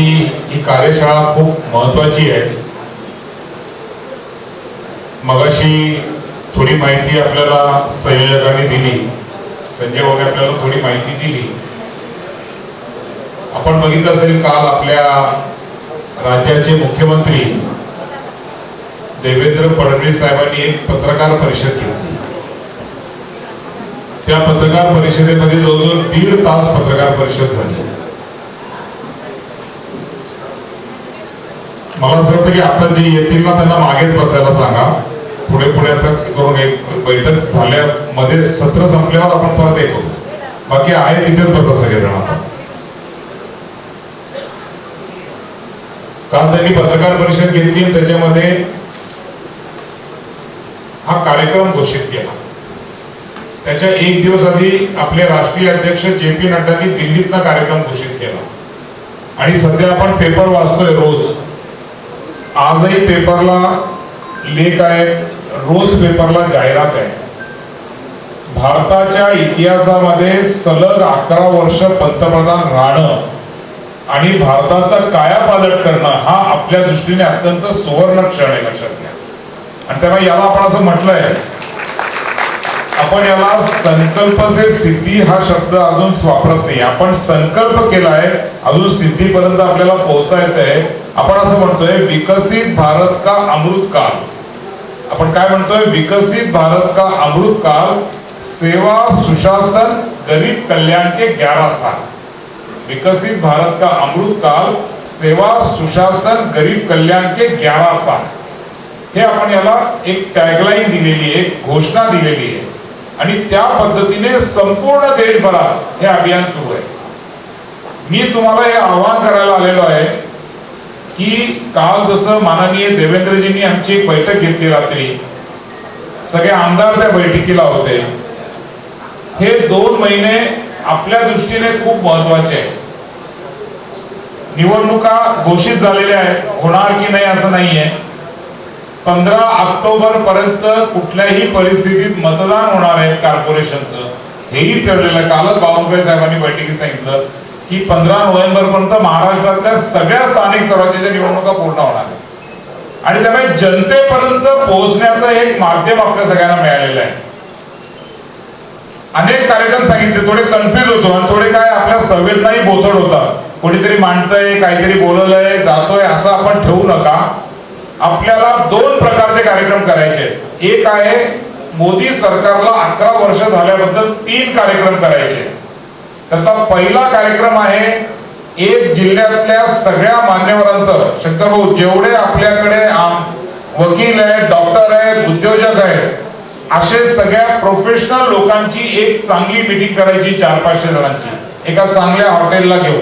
आजची ही कार्यशाळा खूप महत्वाची आहे. मगाशी थोडी माहिती आपल्याला संयोजकांनी दिली. संजय भाऊने आपल्याला थोडी माहिती दिली. आपण बघितलं असेल काल आपल्या राज्याचे मुख्यमंत्री देवेंद्र फडणवीस साहेबांनी एक पत्रकार परिषद घेतली. त्या पत्रकार परिषदेमध्ये जवळजवळ दीड तास पत्रकार परिषद झाली. मला असं वाटतं की आता जे येतील ना त्यांना मागेच बसायला सांगा. पुढे पुढे आता करून एक बैठक झाल्यामध्ये सत्र संपल्यावर आपण परत येतो. बाकी आहे तिथेच बसा सगळेजण आता. काल त्यांनी पत्रकार परिषद घेतली त्याच्यामध्ये हा कार्यक्रम घोषित केला. त्याच्या एक दिवस आधी आपले राष्ट्रीय अध्यक्ष जे पी नड्डांनी दिल्लीतला कार्यक्रम घोषित केला. आणि सध्या आपण पेपर वाचतोय रोज. आजही पेपरला लेख आहेत रोज पेपरला जाहिरात आहे भारताच्या इतिहासामध्ये सलग अकरा वर्ष पंतप्रधान राहणं आणि भारताचा कायापालट करणं हा आपल्या दृष्टीने अत्यंत सुवर्ण क्षण आहे लक्षात घ्या. आणि तेव्हा याला आपण असं म्हटलंय आपण याला संकल्प से सिद्धी हा शब्द अजून वापरत नाही. आपण संकल्प केलाय अजून सिद्धीपर्यंत आपल्याला पोहोचायचं आहे आपण असं म्हणतोय विकसित भारत का अमृत काल आपण काय म्हणतोय? विकसित भारत का अमृत काल सेवा सुशासन गरीब कल्याण के ग्यारह साल. विकसित भारत का अमृत काल सेवा सुशासन गरीब कल्याण के ग्यारह साल. हे आपण याला एक टॅगलाईन दिलेली आहे घोषणा दिलेली आहे. आणि त्या पद्धतीने संपूर्ण देशभरात हे अभियान सुरू आहे. मी तुम्हाला हे आवाहन करायला आलेलो आहे की काल जसं माननीय देवेंद्रजींनी आमची एक बैठक घेतली रात्री सगळे आमदार त्या बैठकीला होते. हे दोन महिने आपल्या दृष्टीने खूप महत्त्वाचे आहे निवडणुका घोषित झालेल्या आहेत होणार की नाही असं नाहीये. पंधरा ऑक्टोबर पर्यंत कुठल्याही परिस्थितीत मतदान होणार आहे कॉर्पोरेशनचं हेही ठरलेलं आहे. कालच बावनकुळे साहेबांनी बैठकीत सांगितलं. की पंधरा नोव्हेंबर पर्यंत महाराष्ट्रातल्या सगळ्या स्थानिक स्वराज्याच्या निवडणुका पूर्ण होणार आहेत. आणि त्यामुळे जनतेपर्यंत पोहोचण्याचं एक माध्यम आपल्या सगळ्यांना मिळालेलं आहे. अनेक कार्यक्रम सांगितले थोडे कन्फ्युज होतो आणि थोडे काय आपल्या संवेदनाही बोथड होता कोणीतरी मांडतंय काहीतरी बोललंय जातोय असं आपण ठेवू नका. आपल्याला दोन प्रकारचे कार्यक्रम करायचे एक आहे मोदी सरकारला अकरा वर्ष झाल्याबद्दल तीन कार्यक्रम करायचे त्यातला पहिला कार्यक्रम आहे एक जिल्ह्यातल्या सगळ्या मान्यवरांचं. शंकर भाऊ जेवढे आपल्याकडे वकील आहेत डॉक्टर आहेत उद्योजक आहेत असे सगळ्या प्रोफेशनल लोकांची एक चांगली मिटिंग करायची चार पाचशे जणांची. एका चांगल्या हॉटेलला घेऊ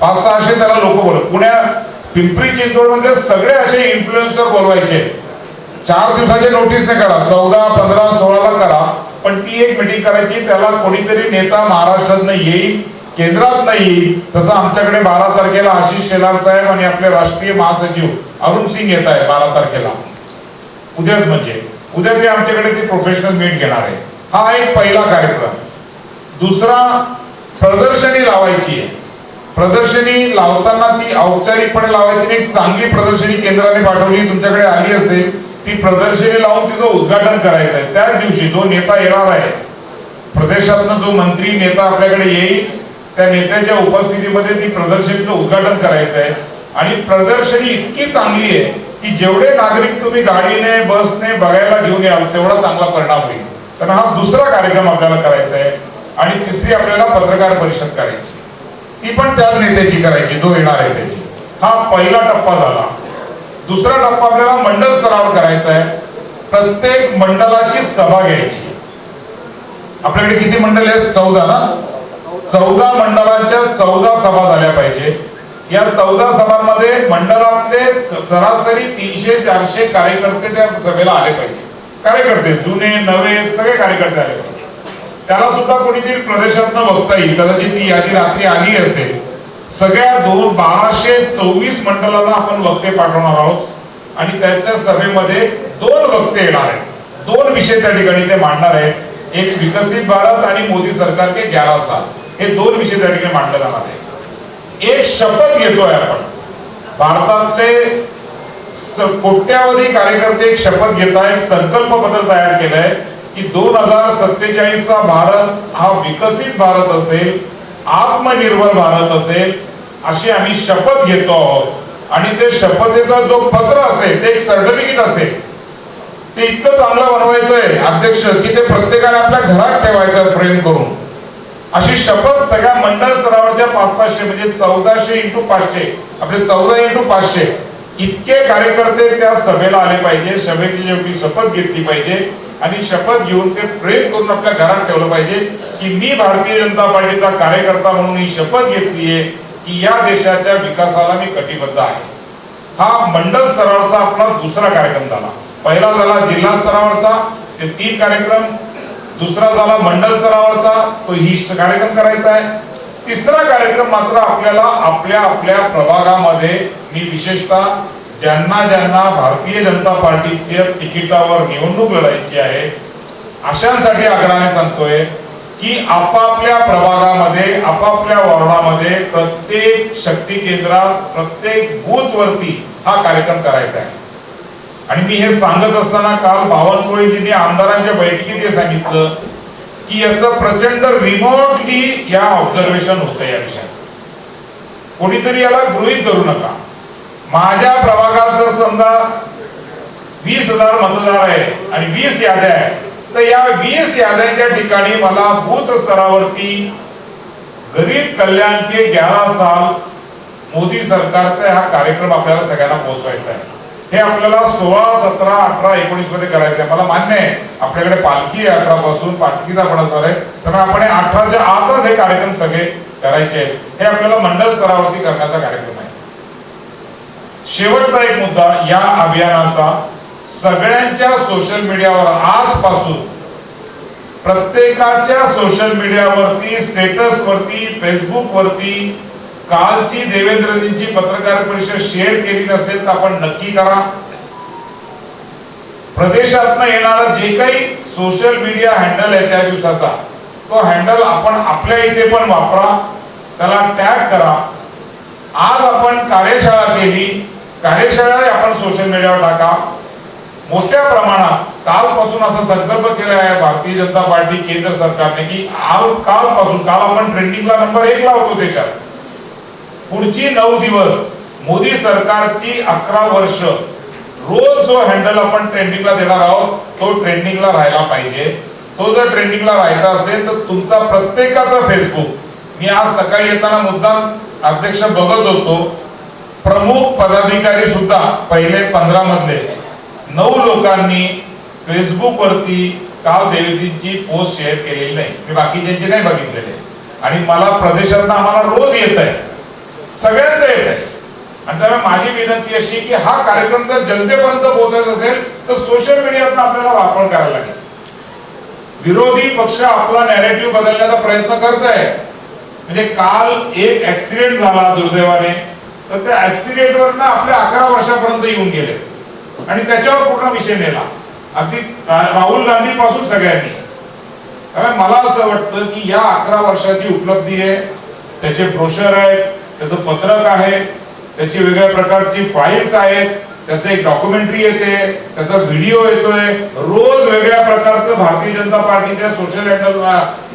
पाच सहाशे त्याला लोक बोलत पुण्यात पिंपरी चिंचवडमध्ये सगळे असे इन्फ्लुएन्सर बोलवायचे. चार दिवसाचे नोटीस नाही करा चौदा पंधरा सोळाला करा. पण ती एक मीटिंग करायची त्याला कोणीतरी नेता महाराष्ट्रात येईल केंद्रात नाही येईल तसं आमच्याकडे बारा तारखेला आशिष शेलार साहेब आणि आपले राष्ट्रीय महासचिव अरुण सिंग येत आहे बारा तारखेला. उद्याच म्हणजे. उद्या ते आमच्याकडे ते प्रोफेशनल मीट घेणार आहे हा एक पहिला कार्यक्रम. दुसरा प्रदर्शनी लावायची आहे. प्रदर्शनी लावताना ती औपचारिकपणे लावायची एक चांगली प्रदर्शनी केंद्राने पाठवली तुमच्याकडे आली असेल ती प्रदर्शनी लावून तिचं उद्घाटन करायचं आहे. त्याच दिवशी जो नेता येणार आहे प्रदेशातनं जो मंत्री नेता आपल्याकडे येईल त्या नेत्याच्या उपस्थितीमध्ये ती प्रदर्शनीचं उद्घाटन करायचं आहे. आणि प्रदर्शनी इतकी चांगली आहे की जेवढे नागरिक तुम्ही गाडीने बसने बघायला घेऊन याल तेवढा चांगला परिणाम होईल. तर हा दुसरा कार्यक्रम आपल्याला करायचा आहे. आणि तिसरी आपल्याला पत्रकार परिषद करायची. ती पण त्या नेत्याची करायची जो येणार आहे त्याची. हा पहिला टप्पा झाला. दुसरा टप्पा आपल्याला मंडल स्तरावर करायचा आहे. प्रत्येक मंडळाची सभा घ्यायची. आपल्याकडे किती मंडळ आहेत? चौदा ना? चौदा मंडळाच्या चौदा सभा झाल्या पाहिजे. या चौदा सभांमध्ये मंडळातले सरासरी तीनशे चारशे कार्यकर्ते त्या सभेला आले पाहिजे. कार्यकर्ते जुने नवे सगळे कार्यकर्ते आले पाहिजे. त्याला सुद्धा कोणीतरी प्रदेशातनं बघता येईल. कदाचित ती यादी रात्री आली असेल. सगळ्या दोन बाराशे चोवीस मंडळांना आपण वक्ते पाठवणार आहोत. आणि त्याच्या सभेमध्ये दोन वक्ते येणार आहेत. दोन विषय त्या ठिकाणी ते मांडणार आहेत. एक विकसित भारत आणि मोदी सरकार के ग्यारा साल. हे दोन विषय त्या ठिकाणी मांडले जाणार आहे एक शपथ घेतोय आपण. भारतातले कोट्यावधी कार्यकर्ते एक शपथ घेत आहेत संकल्पपत्र तयार केलंय की दोन हजार सत्तेचाळीसचा भारत हा विकसित भारत असेल आत्मनिर्भर भारत असेल अशी आम्ही शपथ घेतो आहोत. आणि ते शपथेचा जो पत्र असेल ते एक सर्टिफिकेट असेल. ते इतकं चांगलं बनवायचंय अध्यक्ष की ते प्रत्येकाने आपल्या घरात ठेवायचं फ्रेम करून. अशी शपथ सगळ्या मंडळ स्तरावरच्या पाच पाचशे म्हणजे चौदाशे इंटू पाचशे आपले चौदा इंटू पाचशे इतके कार्यकर्ते त्या सभेला आले पाहिजे सभेची जेवढी शपथ घेतली पाहिजे. आणि शपथ घेऊन ते प्रेम करून आपल्या घरात ठेवलं पाहिजे की मी भारतीय जनता पार्टीचा कार्यकर्ता म्हणून ही शपथ घेतलीये की या देशाच्या विकासाला मी कटिबद्ध आहे. हा मंडल स्तरावरचा आपला दुसरा कार्यक्रम झाला. पहिला झाला जिल्हा स्तरावरचा ते तीन कार्यक्रम. दुसरा झाला मंडल स्तरावरचा तो ही कार्यक्रम करायचा आहे. तिसरा कार्यक्रम मात्र आपल्याला आपल्या आपल्या प्रभागामध्ये मी विशेषतः ज्यांना ज्यांना भारतीय जनता पार्टीच्या तिकिटावर निवडणूक लढायची आहे अशांसाठी आग्रहाने सांगतोय की आपापल्या प्रभागामध्ये आपापल्या वॉर्डामध्ये प्रत्येक शक्ती केंद्रात प्रत्येक बूथ वरती हा कार्यक्रम करायचा आहे. आणि मी हे सांगत असताना काल बावनकुळेजींनी आमदारांच्या बैठकीत हे सांगितलं की याचं प्रचंड रिमोटली या ऑब्झर्वेशन होतं या विषयाचं. कोणीतरी याला गृहित धरू नका. माझ्या प्रभागात जर समजा वीस हजार मतदार आहे आणि वीस याद्या आहे तर या वीस याद्यांच्या ठिकाणी मला बूथ स्तरावरती गरीब कल्याण ग्यारा साल मोदी सरकारचा हा कार्यक्रम आपल्याला सगळ्यांना पोहोचवायचा आहे. हे आपल्याला सोळा सतरा अठरा एकोणीसमध्ये करायचं आहे. मला मान्य आहे आपल्याकडे पालखी आहे अठरा पासून पालखीचा पण असणार आहे. त्यामुळे आपण अठराच्या आतच हे कार्यक्रम सगळे करायचे आहेत. हे आपल्याला मंडळ स्तरावरती करण्याचा कार्यक्रम आहे. शेवटचा एक मुद्दा या अभियानाचा. सगळ्यांच्या सोशल मीडियावर आजपासून प्रत्येकाच्या सोशल मीडियावरती स्टेटस वरती फेसबुक वरती कालची देवेंद्रजींची पत्रकार परिषद शेअर केली नसेल तर आपण नक्की करा. प्रदेशातनं येणारा जे काही सोशल मीडिया हँडल आहे त्या दिवसाचा तो हँडल आपण आपल्या इथे पण वापरा त्याला टॅग करा. आज आपण कार्यशाळा केली कार्यशाळा आपण सोशल मीडियावर टाका. मोठ्या प्रमाणात कालपासून असा संकल्प केला आहे भारतीय जनता पार्टी केंद्र सरकारने की आज कालपासून काल आपण ट्रेंडिंगला नंबर एक लावतो देशात. पुढची नऊ दिवस मोदी सरकारची अकरा वर्ष रोज जो हँडल आपण ट्रेंडिंगला देणार आहोत तो ट्रेंडिंगला राहायला पाहिजे. तो जर ट्रेंडिंगला राहायचा असेल तर तुमचा प्रत्येकाचा फेसबुक मी आज सकाळी येताना मुद्दाम अध्यक्ष बघत होतो. प्रमुख पदाधिकारी सुद्धा पहिले पंधरा मधले. नऊ लोकांनी फेसबुक वरती काल देवीजींची पोस्ट शेअर केलेली नाही. मी बाकीच्यांची नाही बघितलेले. आणि मला प्रदेशात आम्हाला रोज येत आहे. सगळ्यांना येत आहे. आणि त्यामुळे माझी विनंती अशी की हा कार्यक्रम जर जनतेपर्यंत पोहोचायचा असेल तर सोशल मीडियाचा आपल्याला वापर करायला लागेल. विरोधी पक्ष आपला नॅरेटिव्ह बदलण्याचा प्रयत्न करत आहे. म्हणजे काल एक ऍक्सिडेंट झाला दुर्दैवाने. तर त्या ऍक्सिडेंटवर आपल्या अकरा वर्षापर्यंत येऊन गेले. आणि त्याच्यावर पूर्ण विषय नेला. अगदी राहुल गांधी पासून सगळ्यांनी. कारण मला असं वाटतं की या अकरा वर्षाची उपलब्धी आहे त्याचे ब्रोशर आहेत त्याचं पत्रक आहे त्याची वेगळ्या प्रकारची फाईल्स आहेत त्याचं एक डॉक्युमेंटरी येते त्याचा व्हिडिओ येतोय. रोज वेगळ्या प्रकारचं भारतीय जनता पार्टीच्या सोशल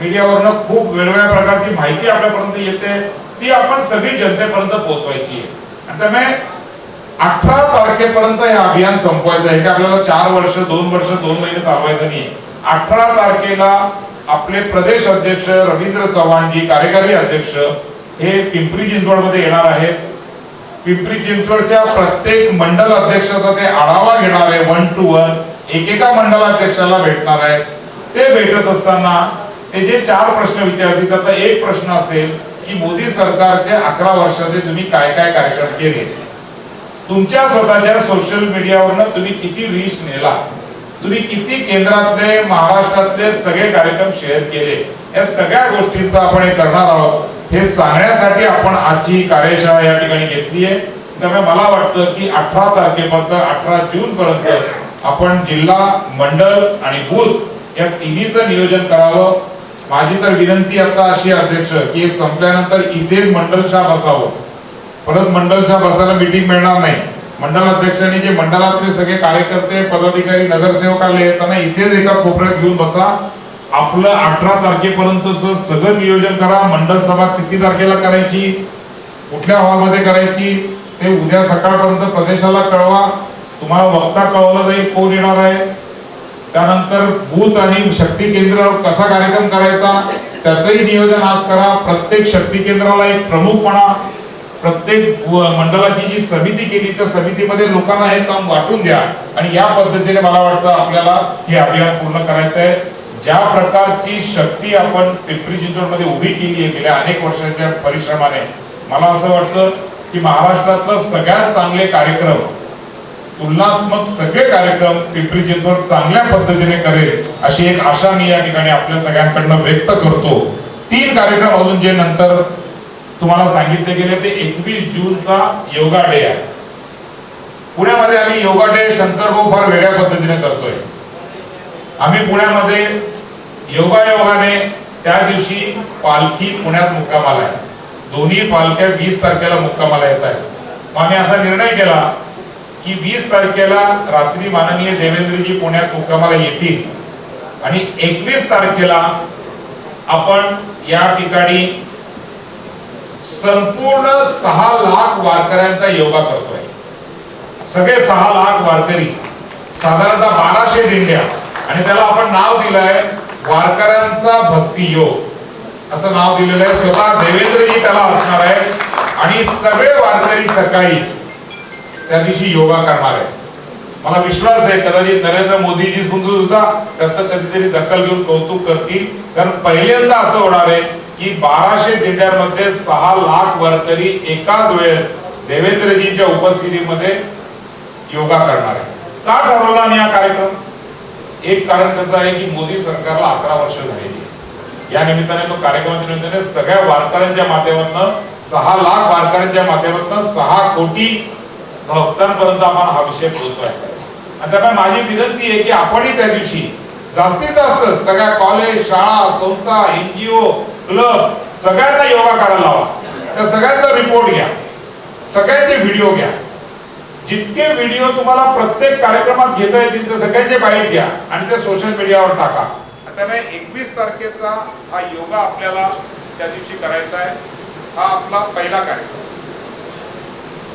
मीडियावरनं खूप वेगवेगळ्या प्रकारची माहिती आपल्यापर्यंत येते. ती आपण सगळी जनतेपर्यंत पोहोचवायची आहे. आणि त्यामुळे अठरा तारखेपर्यंत हे अभियान संपवायचं आहे. की आपल्याला चार वर्ष दोन वर्ष दोन महिने चालवायचं नाही. अठरा तारखेला आपले प्रदेश अध्यक्ष रवींद्र चव्हाणजी कार्यकारी अध्यक्ष हे पिंपरी चिंचवडमध्ये येणार आहेत. पिंपरी चिंचवडच्या प्रत्येक मंडल अध्यक्षाचा ते आढावा घेणार आहे वन टू वन एकेका मंडलाध्यक्षाला भेटणार आहे. ते भेटत असताना ते जे चार प्रश्न विचारतील त्याचा एक प्रश्न असेल की मोदी सरकारच्या अकरा वर्षाचे तुम्ही काय काय कार्यक्रम केले? तुमच्या स्वतःच्या सोशल मीडियावरनं तुम्ही किती रीच नेला? तुम्ही किती केंद्रातले महाराष्ट्रातले सगळे कार्यक्रम शेअर केले? या सगळ्या गोष्टींचा आपण हे करणार आहोत. हे सांगण्यासाठी आपण आजची कार्यशाळा या ठिकाणी घेतली आहे त्यामुळे मला वाटतं की अठरा तारखेपर्यंत अठरा जून पर्यंत आपण जिल्हा मंडळ आणि बूथ या तिन्हीचं नियोजन करावं. माझी तर विनंती आता अशी अध्यक्ष की संपल्यानंतर इथेच मंडलशा बसावं परत मंडलशा बसायला मिटिंग मिळणार नाही. मंडल अध्यक्षांनी जे मंडळातले सगळे कार्यकर्ते पदाधिकारी नगरसेवक आले त्यांना इथेच एका कोपऱ्यात घेऊन बसा. आपलं अठरा तारखेपर्यंतच सगळं नियोजन करा मंडळ सभा किती तारखेला करायची कुठल्या हॉलमध्ये करायची ते उद्या सकाळपर्यंत प्रदेशाला कळवा. तुम्हाला वक्ता कळवलं जाईल कोण येणार आहे. त्यानंतर बूथ आणि शक्ती केंद्रावर कसा कार्यक्रम करायचा त्याचंही नियोजन आज करा. प्रत्येक शक्ती केंद्राला एक प्रमुख म्हणा. प्रत्येक मंडळाची जी समिती केली त्या समितीमध्ये लोकांना हे काम वाटून द्या. आणि या पद्धतीने मला वाटतं आपल्याला हे अभियान पूर्ण करायचं आहे ज्या प्रकारची शक्ती आपण पिंपरी चिंचवडमध्ये उभी केली आहे गेल्या अनेक वर्षाच्या परिश्रमाने मला असं वाटतं की महाराष्ट्रातलं सगळ्यात चांगले कार्यक्रम तुलनात्मक सगळे कार्यक्रम पिंपरी चिंचवड चांगल्या पद्धतीने करेल अशी एक आशा मी या ठिकाणी आपल्या सगळ्यांकडनं व्यक्त करतो. तीन कार्यक्रम अजून जे नंतर तुम्हाला सांगितले गेले ते एकवीस जूनचा योगा डे आहे. पुण्यामध्ये आम्ही योगा डे शंकर भाऊ फार वेगळ्या पद्धतीने करतोय. आम्ही पुण्यामध्ये योगायोगाने त्या दिवशी पालखी पुण्यात मुक्कामाला आहे. दोन्ही पालख्या वीस तारखेला मुक्कामाला येत आहेत. मग आम्ही असा निर्णय केला की वीस तारखेला रात्री माननीय देवेंद्रजी पुण्यात मुक्कामाला येतील आणि एकवीस तारखेला आपण या ठिकाणी संपूर्ण सहा लाख वारकऱ्यांचा योगा करतोय. सगळे सहा लाख वारकरी साधारणतः बाराशे दिंड्या आणि त्याला आपण नाव दिलंय वारकऱ्यांचा भक्ती योग असं नाव दिलेलं आहे. स्वतः देवेंद्रजी त्याला असणार आहे. आणि सगळे वारकरी सकाळी त्या दिवशी योगा करणार आहे मला विश्वास आहे कदाचित नरेंद्र मोदीजी सुद्धा त्याचं कधीतरी दखल घेऊन कौतुक करतील. कारण पहिल्यांदा असं होणार आहे की बाराशे जिल्ह्यांमध्ये सहा लाख वारकरी एकाच वेळेस देवेंद्रजींच्या उपस्थितीमध्ये योगा करणार आहे का ठरवला आणि हा कार्यक्रम? एक कारण त्याचं आहे की मोदी सरकारला अकरा वर्ष झालेली या निमित्ताने तो कार्यक्रमाच्या निमित्ताने सगळ्या वारकऱ्यांच्या माध्यमातून सहा लाख वारकऱ्यांच्या माध्यमातून सहा कोटी भक्तांपर्यंत आपण हा विषय पोहोचवाय आणि त्यामुळे माझी विनंती आहे की आपणही त्या दिवशी जास्तीत जास्त सगळ्या कॉलेज शाळा संस्था एनजीओ क्लब सगळ्यांना योगा करायला लावा. त्या सगळ्यांचा रिपोर्ट घ्या. सगळ्यांचे व्हिडिओ घ्या. जितके व्हिडिओ तुम्हाला प्रत्येक कार्यक्रमात घेता येतील ते सगळ्यांचे बाईट घ्या आणि ते सोशल मीडियावर टाका. त्यामुळे एकवीस तारखेचा हा योगा आपल्याला त्या दिवशी करायचा आहे. हा आपला पहिला कार्यक्रम.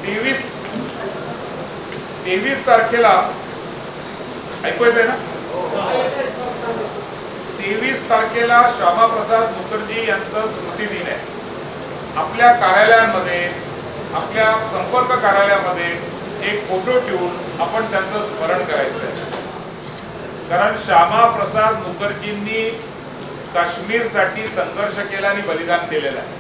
तेवीस तेवीस तारखेला ऐकू येते ना? तेवीस तारखेला श्यामाप्रसाद मुखर्जी यांचं स्मृती दिन आहे. आपल्या कार्यालयांमध्ये आपल्या संपर्क कार्यालयामध्ये एक फोटो ठेवून आपण त्यांचं स्मरण करायचं आहे. कारण श्यामा प्रसाद मुखर्जींनी काश्मीरसाठी संघर्ष केला आणि बलिदान दिलेलं आहे.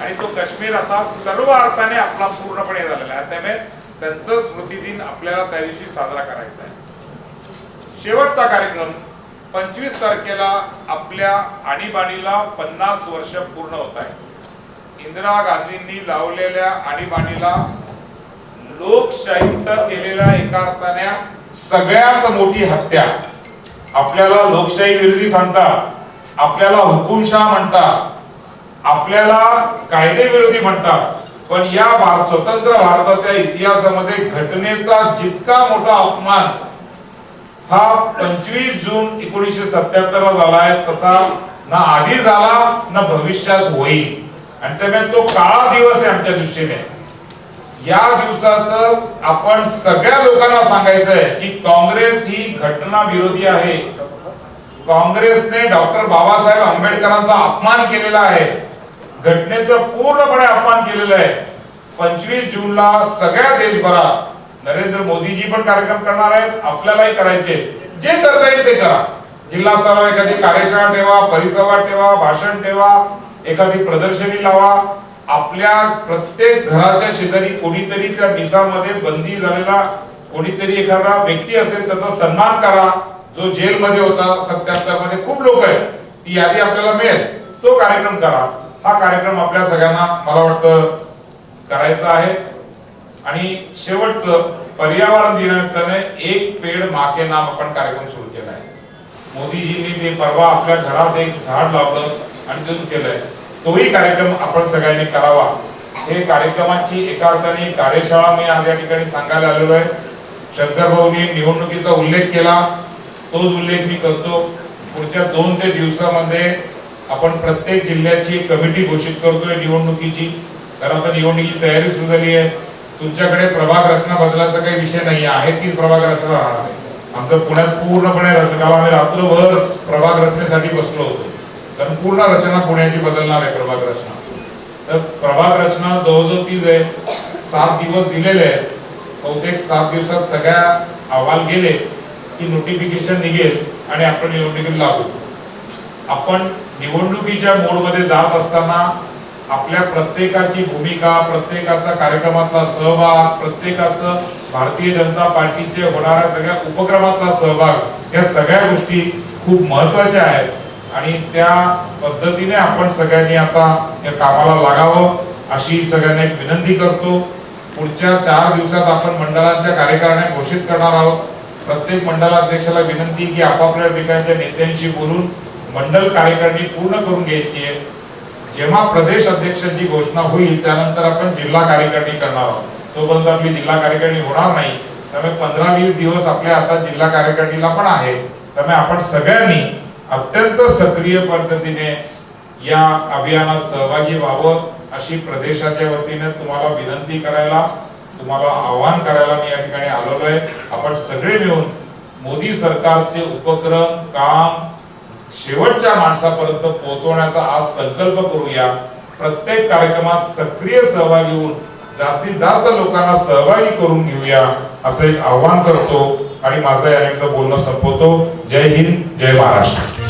आणि तो काश्मीर आता सर्व अर्थाने आपला पूर्णपणे झालेला आहे. त्यामुळे त्यांचं स्मृतिदिन आपल्याला त्या दिवशी साजरा करायचा आहे. शेवटचा कार्यक्रम पंचवीस तारखेला आपल्या आणीबाणीला पन्नास वर्ष पूर्ण होत आहे. इंदिरा गांधींनी लावलेल्या आणीबाणीला लोकशाहीत केलेल्या एका अर्थाने सगळ्यात मोठी हत्या. आपल्याला लोकशाही विरोधी सांगतात आपल्याला हुकुमशाह म्हणतात आपल्याला कायदे विरोधी म्हणतात. पण या भार- स्वतंत्र भारताच्या इतिहासामध्ये घटनेचा जितका मोठा अपमान हा पंचवीस जून एकोणीसशे सत्याहत्तर ला झालाय तसा ना आधी झाला ना भविष्यात होईल. आणि त्यामुळे तो काळा दिवस आहे आमच्या दृष्टीने. या दिवसाचं आपण सगळ्या लोकांना सांगायचंय की काँग्रेस ही घटना विरोधी आहे. काँग्रेसने डॉक्टर बाबासाहेब आंबेडकरांचा अपमान केलेला आहे. घटनेचं पूर्णपणे अपमान केलेलं आहे. पंचवीस जूनला सगळ्या देशभरात नरेंद्र मोदीजी पण कार्यक्रम करणार आहेत आपल्यालाही करायचे जे करता येईल ते करा. जिल्हा स्तरावर एखादी कार्यशाळा ठेवा परिसंवाद ठेवा भाषण ठेवा एखादी प्रदर्शनी लावा. आपल्या प्रत्येक घराच्या शेजारी कोणीतरी त्या मिसामध्ये बंदी झालेला कोणीतरी एखादा व्यक्ती असेल त्याचा सन्मान करा. जो जेलमध्ये होता सत्याहत्तरमध्ये खूप लोक आहेत. ती यादी आपल्याला मिळेल. तो कार्यक्रम करा. हा कार्यक्रम आपल्या सगळ्यांना मला वाटतं करायचा आहे. आणि शेवटचं पर्यावरण दिनानिमित्ताने एक पेड माके नाम आपण कार्यक्रम सुरू केला आहे मोदीजींनी ते परवा आपल्या घरात एक झाड लावलं आणि ते केलंय. तोही कार्यक्रम आपण सगळ्यांनी करावा. हे कार्यक्रमाची एका अर्थाने कार्यशाळा मी आज या ठिकाणी सांगायला आलेलो आहे. शंकर भाऊनी निवडणुकीचा उल्लेख केला. तोच उल्लेख मी करतो. पुढच्या दोन ते दिवसामध्ये आपण प्रत्येक जिल्ह्याची कमिटी घोषित करतोय निवडणुकीची. खरं आता निवडणुकीची तयारी सुरू झाली आहे. तुमच्याकडे प्रभाग रचना बदलाचा काही विषय नाही आहे. तीच प्रभाग रचना राहणार आहे आमचं पुण्यात पूर्णपणे रचना आम्ही रात्रभर प्रभाग रचनेसाठी बसलो होतो. कारण पूर्ण रचना पुण्याची बदलणार आहे प्रभाग रचना. तर प्रभाग रचना जवळजवळ तीच आहे. सात दिवस दिलेले आहेत. बहुतेक सात दिवसात सगळ्या अहवाल गेले की नोटिफिकेशन निघेल आणि आपण निवडणुकीत लागू. आपण निवडणुकीच्या मोडमध्ये जात असताना आपल्या प्रत्येकाची भूमिका प्रत्येकाचा कार्यक्रमातला सहभाग प्रत्येकाचं भारतीय जनता पार्टीचे होणाऱ्या सगळ्या उपक्रमातला सहभाग या सगळ्या गोष्टी खूप महत्त्वाच्या आहेत. आणि त्या पद्धतीने आपण सगळ्यांनी आता या कामाला लागावं अशी सगळ्यांना एक विनंती करतो. पुढच्या चार दिवसात आपण मंडळांच्या कार्यकारिण्या घोषित करणार आहोत. प्रत्येक मंडलाध्यक्षाला विनंती की आपापल्या ठिकाणच्या नेत्यांशी बोलून मंडल कार्यकारिणी पूर्ण करून घ्यायची आहे. जेव्हा प्रदेश अध्यक्षांची घोषणा होईल त्यानंतर आपण जिल्हा कार्यकारिणी करणार आहोत. तोपर्यंत आपली जिल्हा कार्यकारिणी होणार नाही. त्यामुळे पंधरा वीस दिवस आपल्या आता जिल्हा कार्यकारिणीला पण आहे. त्यामुळे आपण सगळ्यांनी अत्यंत सक्रिय पद्धतीने या अभियानात सहभागी व्हावं अशी प्रदेशाच्या वतीने तुम्हाला विनंती करायला तुम्हाला आवाहन करायला मी या ठिकाणी आलेलो आहे आपण सगळे मिळून मोदी सरकारचे उपक्रम काम शेवटच्या माणसापर्यंत पोहोचवण्याचा आज संकल्प करूया. प्रत्येक कार्यक्रमात सक्रिय सहभागी होऊन जास्तीत जास्त लोकांना सहभागी करून घेऊया असं एक आव्हान करतो. आणि माझं या बोलणं संपवतो. जय हिंद जय महाराष्ट्र.